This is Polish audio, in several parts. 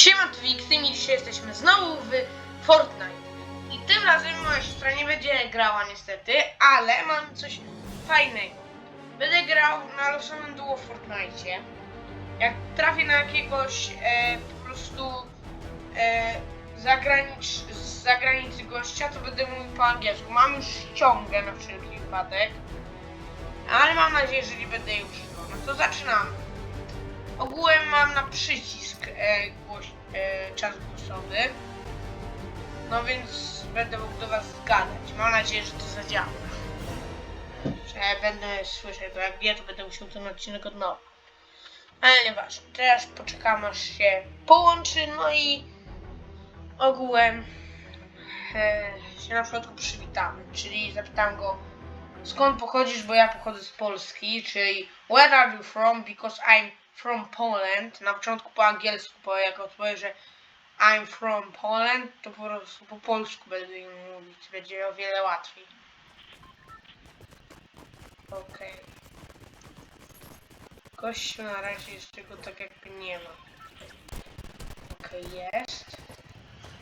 Siema, tu i dzisiaj jesteśmy znowu w Fortnite. I tym razem moja siostra nie będzie grała niestety, ale mam coś fajnego. Będę grał na losowym duo w Fortnite. Jak trafię na jakiegoś e, po prostu e, zagranicz, z zagranicy gościa, to będę mówił po angielsku. Mam już ściągę na wszelki wypadek, ale mam nadzieję, że nie będę jej używał. No to zaczynamy. Ogółem mam na przycisk e, głoś, e, czas głosowy. No więc będę mógł do Was zgadać. Mam nadzieję, że to zadziała. Że będę słyszeć, bo jak nie, to będę musiał ten odcinek od nowa. Ale nieważne. Teraz poczekam aż się połączy, no i ogółem e, się na początku przywitamy. Czyli zapytam go skąd pochodzisz, bo ja pochodzę z Polski, czyli where are you from, because I'm from Poland. Na początku po angielsku, bo jak odpowiem, że I'm from Poland, to po prostu po polsku będę im mówić, będzie o wiele łatwiej. Okej. Gościu na razie jeszcze go tak jakby nie ma. Okej, jest.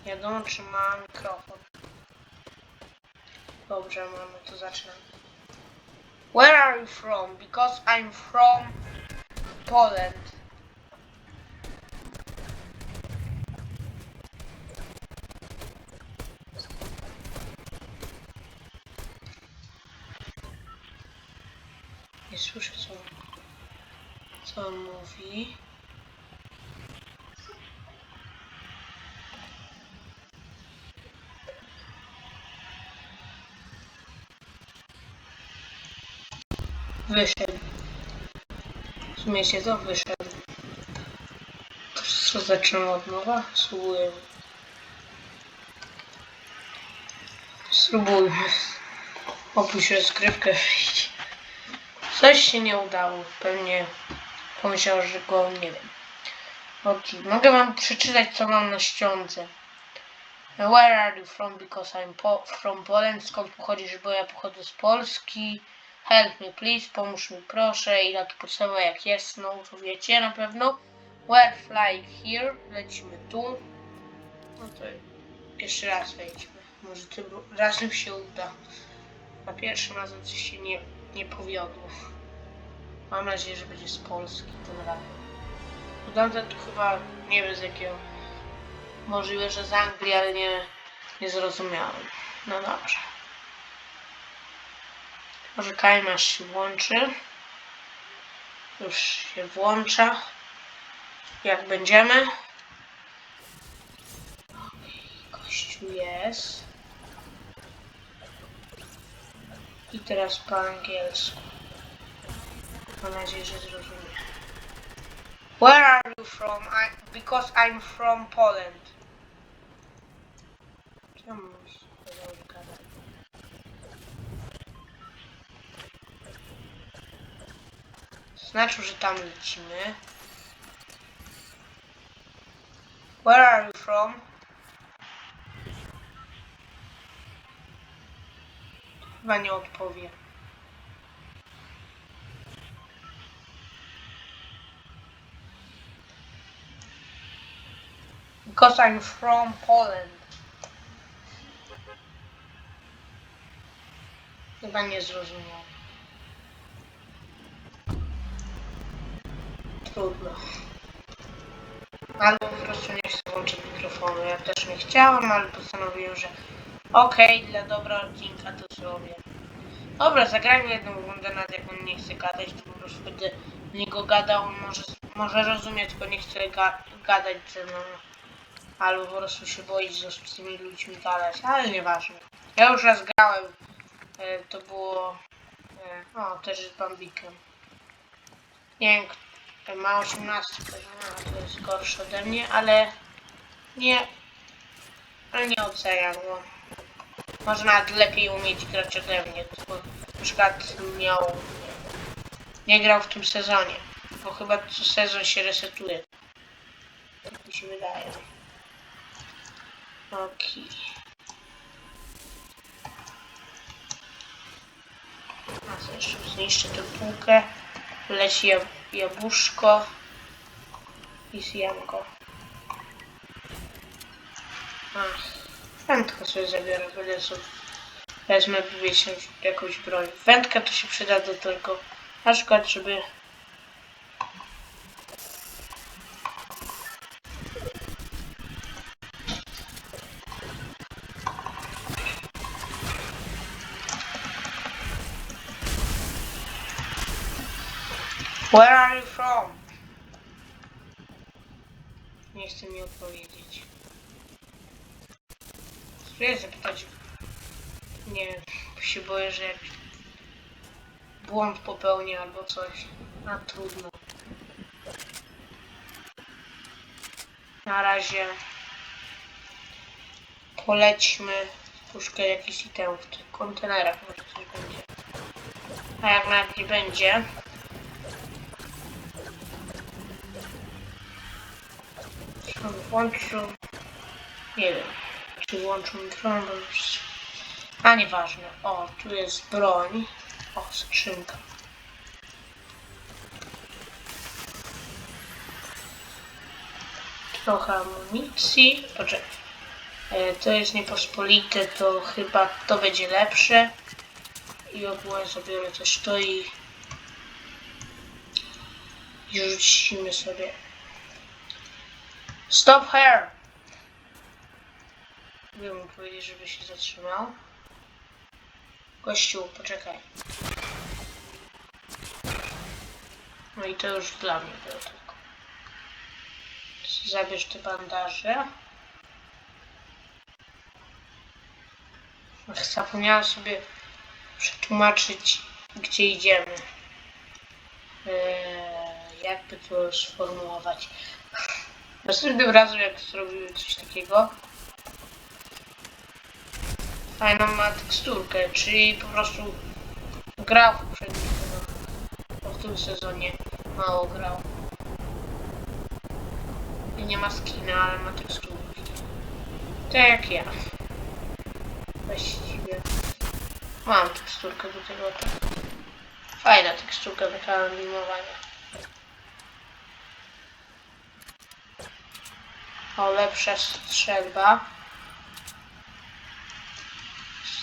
Nie wiadomo czy ma mikrofon. Dobrze, mamy, to zaczynamy. Where are you from? Because I'm from Poland. Nie słyszę co, co on mówi. Wyszedł. Sumie się to wyszedł. To co zaczynam od nowa? Spróbuję. Spróbujmy. Opuść rozgrywkę. Coś się nie udało. Pewnie pomyślał, że go nie wiem. Ok, mogę wam przeczytać co mam na ściądze. Where are you from? Because I'm po from Poland. Skąd pochodzisz? Bo ja pochodzę z Polski. Help me please, pomóż mi proszę. I takie podstawowe jak jest, no to wiecie na pewno. We're flying here. Lecimy tu. No to jeszcze raz wejdźmy. Może tym razem się uda. Na pierwszym razem coś się nie, nie powiodło. Mam nadzieję, że będzie z Polski tym razem. Tamten to chyba nie wiem z jakiego. Możliwe, że z Anglii, ale nie, nie zrozumiałem. No dobrze. Poczekajmy aż się włączy. Już się włącza. Jak będziemy. Kościół jest. I teraz po angielsku. Mam nadzieję, że zrozumie. Where are you from? I, because I'm from Poland. Czemu się gadać? Znaczy, że tam lecimy. Where are you from? Chyba nie odpowie. Because I'm from Poland. Chyba nie zrozumiał. Trudno. Albo po prostu nie chcę włączyć mikrofonu. Ja też nie chciałam, ale postanowiłem, że okej, dla dobra odcinka to zrobię. Dobra, zagrajmy jedną rundę, nawet jak on nie chce gadać, to po prostu będę do niego gadał. On może, może rozumie, tylko nie chce ga gadać ze mną. Albo po prostu się boi z tymi ludźmi gadać, ale nieważne. Ja już raz grałem. E, to było... E, o, też z Bambikiem. Nie wiem, ma 18 poziom, a to jest gorsze ode mnie, ale nie, ale nie oceniam go. Może nawet lepiej umieć grać ode mnie, tylko na przykład miał, nie grał w tym sezonie, bo chyba co sezon się resetuje. Tak mi się wydaje. Okej. Co jeszcze zniszczę tę półkę. Leci jabłuszko i zjem go. Ach, wędkę sobie zabiorę, będę sobie wezmę wiecie, jakąś broń. Wędka to się przyda do tego, na przykład, żeby Where are you from? Nie chce mi odpowiedzieć. Spróbuję zapytać. Nie wiem, się boję, że jakiś błąd popełnię albo coś. A trudno. Na razie polećmy puszkę jakiś item w tych kontenerach. A jak nawet nie będzie, Włączył? Nie wiem. Czy? Bo już... A nieważne. O, tu jest broń. O, skrzynka. Trochę amunicji. Poczekaj. E, To jest niepospolite, to chyba to będzie lepsze. I ogólnie zabiorę też to i... I rzucimy sobie Stop her! Mogę mu powiedzieć, żeby się zatrzymał. Gościu, poczekaj. No i to już dla mnie było tylko. Zabierz te bandaże. Zapomniałam sobie przetłumaczyć, gdzie idziemy. Eee, jakby to sformułować. Następnym razem, jak zrobimy coś takiego, fajną ma teksturkę, czyli po prostu grał w poprzednim sezonach, w tym sezonie mało grał. I nie ma skina, ale ma teksturki. Tak jak ja. Właściwie mam teksturkę do tego. Fajna teksturka taka animowania. O, lepsza strzelba.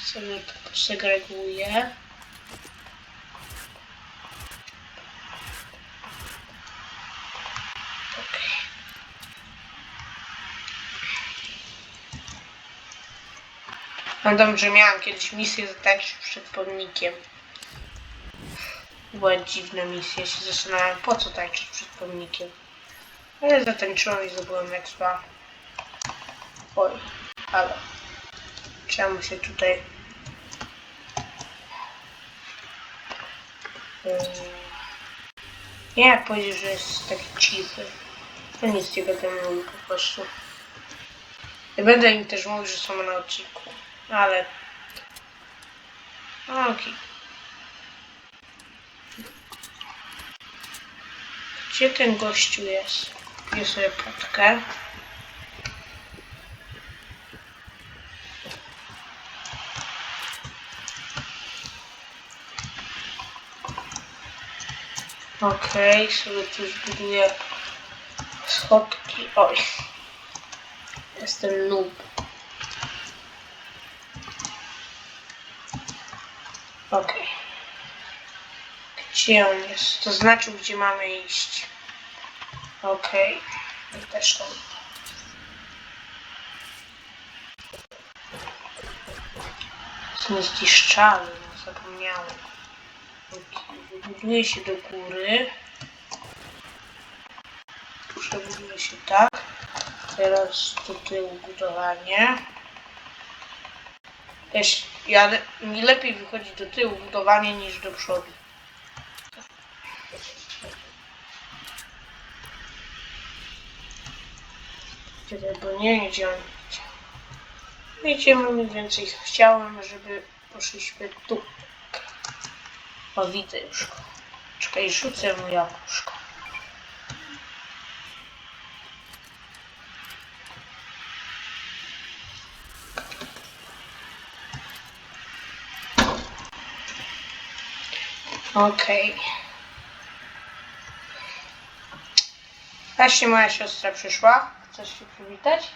Sobie to posegreguję. Pamiętam, że miałam kiedyś misję zatańczyć przed pomnikiem. Była dziwna misja, się zastanawiam po co tańczyć przed pomnikiem. Ale zatańczyłem i zdobyłem expa. Oj, ale czemu się tutaj... Yy, Nie jak powiedzieć, że jest taki cichy. To nic nie będę po prostu. Nie będę im też mówił, że są na odcinku. Ale... Okej. Gdzie ten gościu jest? Kupię sobie potkę. Okej, sobie tu zbuduję schodki. Oj. Jestem noob. Okej. Gdzie on jest? To znaczy, gdzie mamy iść. Okej. I też tam. Jest niezniszczalny, no zapomniałem. Okej, Wybuduje się do góry. Przebuduje się tak. Teraz do tyłu budowanie. Też ja, mi lepiej wychodzi do tyłu budowanie niż do przodu. Czekaj, bo nie wiem, gdzie on idzie. Idziemy mniej więcej. Chciałem, żeby poszliśmy tu. O, widzę już. Czekaj, rzucę mu jabłuszko. Okej. Właśnie moja siostra przyszła. Chcesz się przywitać?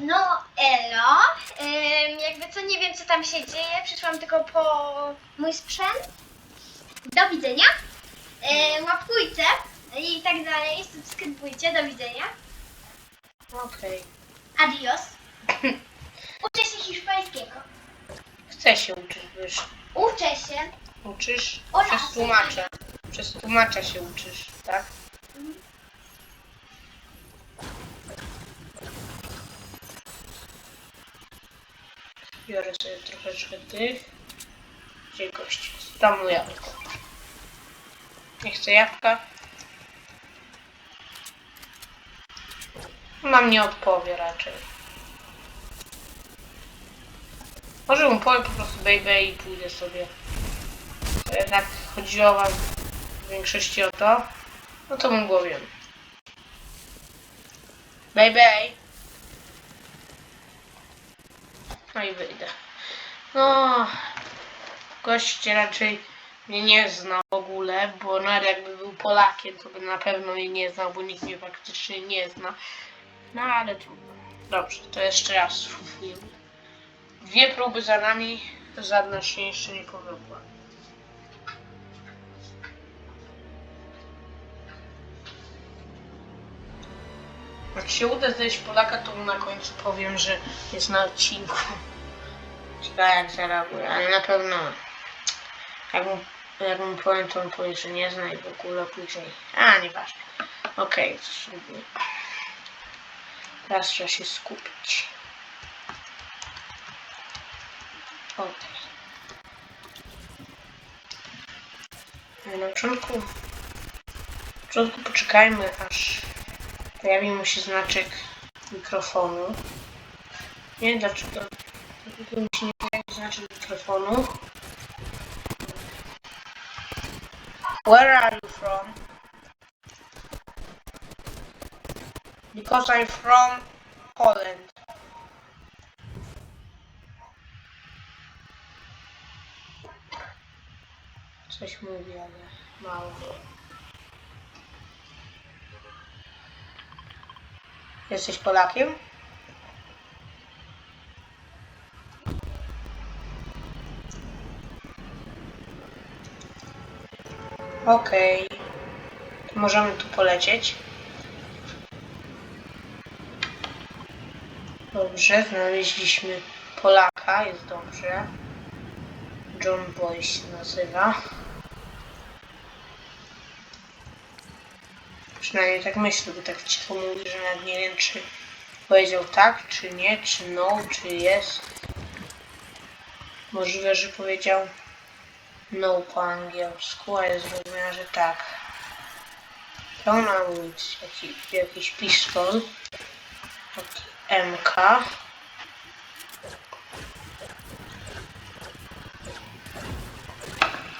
No, elo. Ym, jakby co, nie wiem co tam się dzieje. Przyszłam tylko po mój sprzęt. Do widzenia. Ym, łapkujcie i tak dalej. Subskrybujcie. Do widzenia. Okej. Adios. Uczę się hiszpańskiego. Chcę się uczyć, wiesz. Uczę się. Uczysz? Hola. Przez tłumacza. Przez tłumacza się uczysz, tak? Biorę sobie troszeczkę tych. Gdzie? Tam mu jabłko. Nie chcę jabłka. Mam nie odpowie raczej. Może mu powiem po prostu baby i pójdę sobie. To jednak chodziło wam w większości o to. No to mu powiem. Baby. No i wyjdę. No, gość raczej mnie nie zna w ogóle, bo nawet jakby był Polakiem, to by na pewno mnie nie znał, bo nikt mnie praktycznie nie zna. No ale trudno. Dobrze, to jeszcze raz spróbujemy. Dwie próby za nami, żadna się jeszcze nie powiodła. Jak się uda znaleźć Polaka, to mu na końcu powiem, że jest na odcinku. Ciekawe jak zareaguje, ale na pewno jak mu, jak mu powiem, to on powie, że nie zna i w ogóle później. A, nieważne. Okej, spróbuję. Teraz trzeba się skupić. Okej. Na początku, na początku poczekajmy, aż pojawi mu się znaczek mikrofonu. Nie wiem dlaczego, dlaczego mi się nie znaczek mikrofonu. Where are you from? Because I'm from Poland. Coś mówi, ale mało. Jesteś Polakiem? Okej. To Możemy tu polecieć. Dobrze, znaleźliśmy Polaka, jest dobrze. John Boy się nazywa. Przynajmniej tak myślę, bo tak cicho mówi, że nawet nie wiem, czy powiedział tak, czy nie, czy no, czy jest. Możliwe, że powiedział no po angielsku, a ja zrozumiałem, że tak. Pełna amunicji, jakiś, jakiś pistol, taki MK.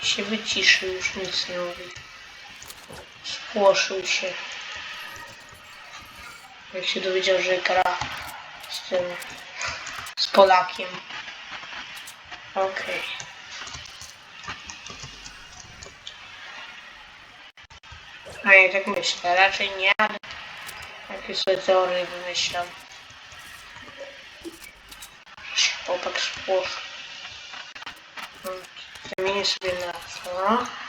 Się wyciszył, już nic nie mówi. Spłoszył się. Jak się dowiedział, że gra z tym, z Polakiem. Okej. A ja tak myślę, raczej nie, ale jakieś sobie teorie wymyślam. Chłopak spłoszył. Zamienię sobie na to.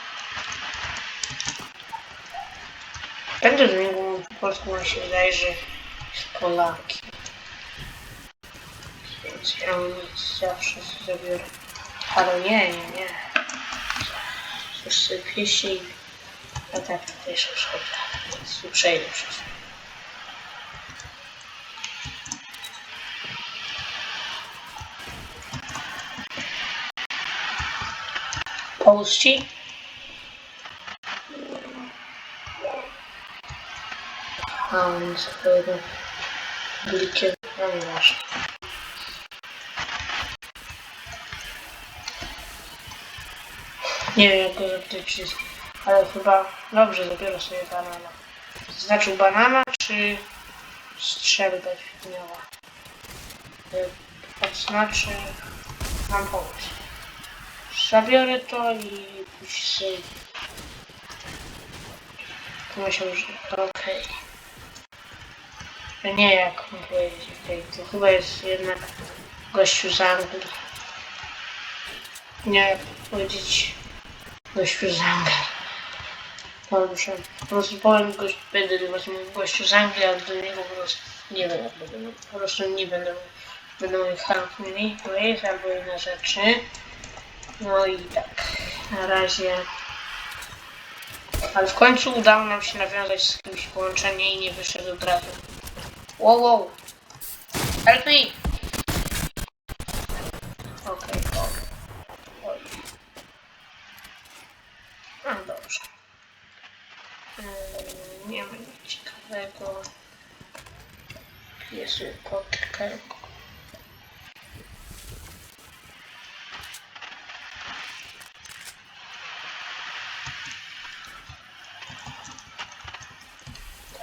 Będę do niego mówił po polsku, on się wydaje, że jest Polakiem. Więc ja mu zawsze zabiorę. Ale nie, nie, nie. Sobie pieści i... No tak, to jeszcze przechodzę. Więc przejdę przez to. Pomóc A, on jest chyba blikiem. No nie masz. Nie wiem jak go zapytać ale chyba dobrze zabiorę sobie banana. Znaczył banana czy strzelbę miała? Odznaczy mam pomóc. Zabiorę to i pójść sobie. Pomyślał, że okej. Nie jak on powiedzieć tutaj, to chyba jest jednak gościu z Anglii. Nie jak powiedzieć gościu z Anglii. Dobrze, powiem gość, będę do was gościu z Anglii, ale do niego po prostu nie będę, po prostu nie będę. Będę mówił help me, please, albo inne rzeczy. No i tak, na razie. Ale w końcu udało nam się nawiązać z kimś połączenie i nie wyszedł od razu. Воу-воу. Альты!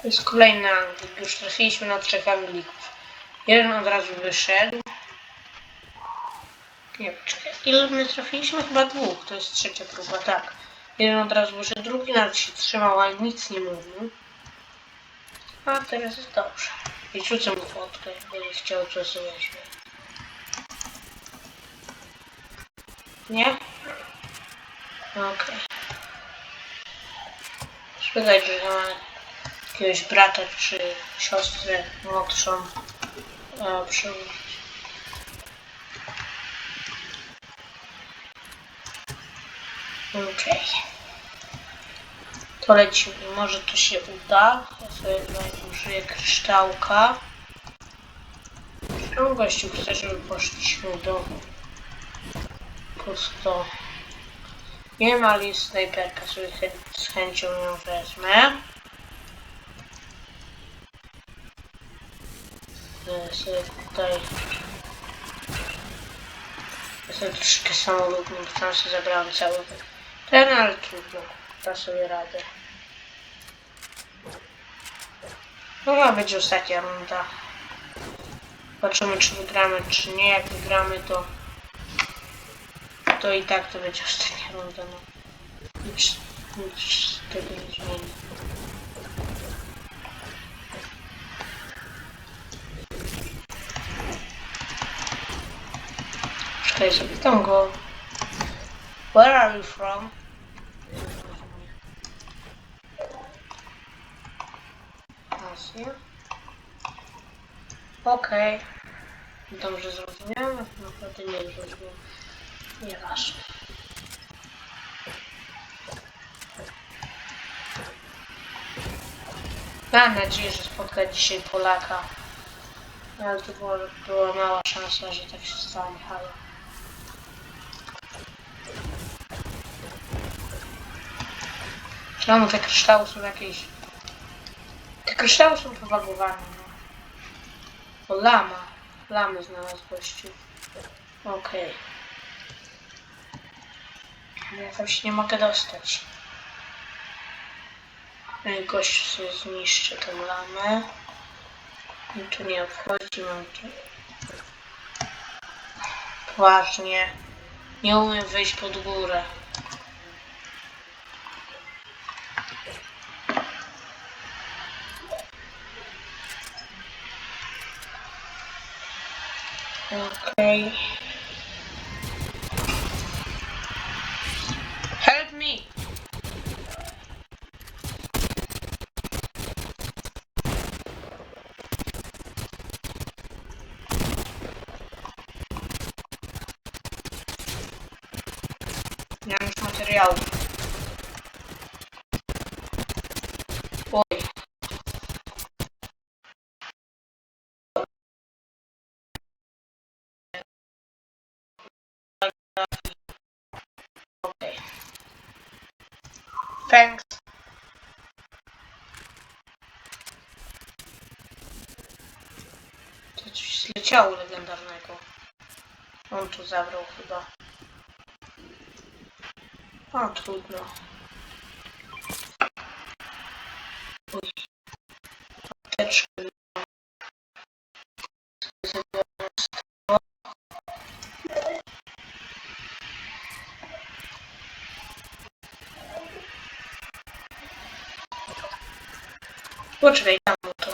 To jest kolejny Anglik. Już trafiliśmy na trzech Anglików. Jeden od razu wyszedł. Nie, czekaj. Ile my trafiliśmy? Chyba dwóch. To jest trzecia próba, tak. Jeden od razu wyszedł, drugi nawet się trzymał, ale nic nie mówił. A teraz jest dobrze. I rzucę mu fotkę, jakby chciał coś weźmie. Nie? Okej. Spytać, że ma jakiegoś brata czy siostrę młodszą. Przyłożyć. Okej. To lecimy. Może to się uda. Ja sobie użyję kryształka. Czemu gościu chce, żeby poszliśmy do pusto? Nie ale jest snajperka, sobie z chęcią ją wezmę. Sobie tutaj... Sobie troszkę samolubny, bo tam sobie zabrałem cały ten, ale trudno. Da sobie radę. No ma być ostatnia runda. Zobaczymy czy wygramy, czy nie. Jak wygramy to to i tak to będzie ostatnia runda. No. Nic, nic tego nie zmieni. Czekaj, zapytam go. Where are you from? Azja. Okej. Dobrze zrozumiałem? Naprawdę nie zrozumiałem. Nieważne. Mam nadzieję, że spotka dzisiaj Polaka. Ale to była, była mała szansa, że tak się stanie, ale... Czemu te kryształy są jakieś... Te kryształy są powagowane, no. O, lama. Lamy znalazł gościu. Okej. Okay. Ja tam się nie mogę dostać. Gościu sobie zniszczy tę lamę. I tu nie obchodzi, mam tu... Poważnie. Nie umiem wejść pod górę. Okay. Okay. Thanks. To coś zleciało legendarnego. On tu zabrał chyba. A, trudno. Poczekaj, tam mu to.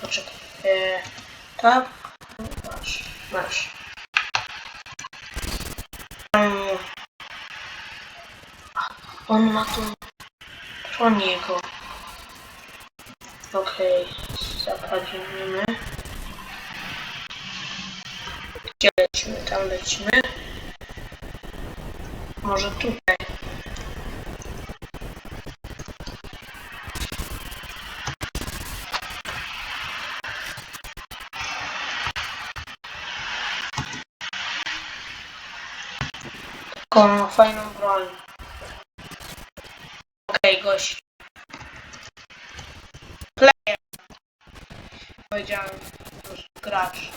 Poczekaj. Tak? Masz, masz. Mm. On ma tu Troniego. Okej, zapadzimy. Gdzie lecimy? Tam lecimy. Może tutaj. Taką fajną broń. Okej, gość. Player. Powiedziałem, już gracz.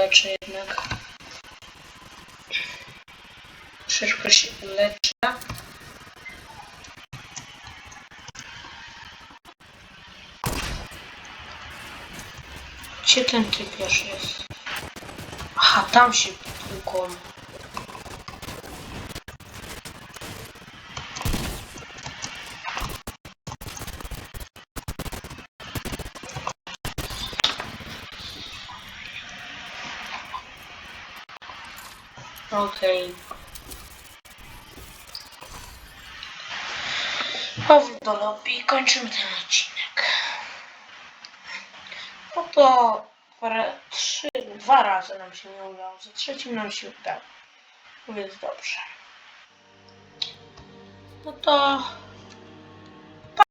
Uleczę jednak. Szybko się uleczę. Gdzie ten typiarz jest? Aha, tam się tłuką. Okej. Powrót do lobby i kończymy ten odcinek. No to parę, trzy, dwa razy nam się nie udało, za trzecim nam się udało. Więc dobrze. No to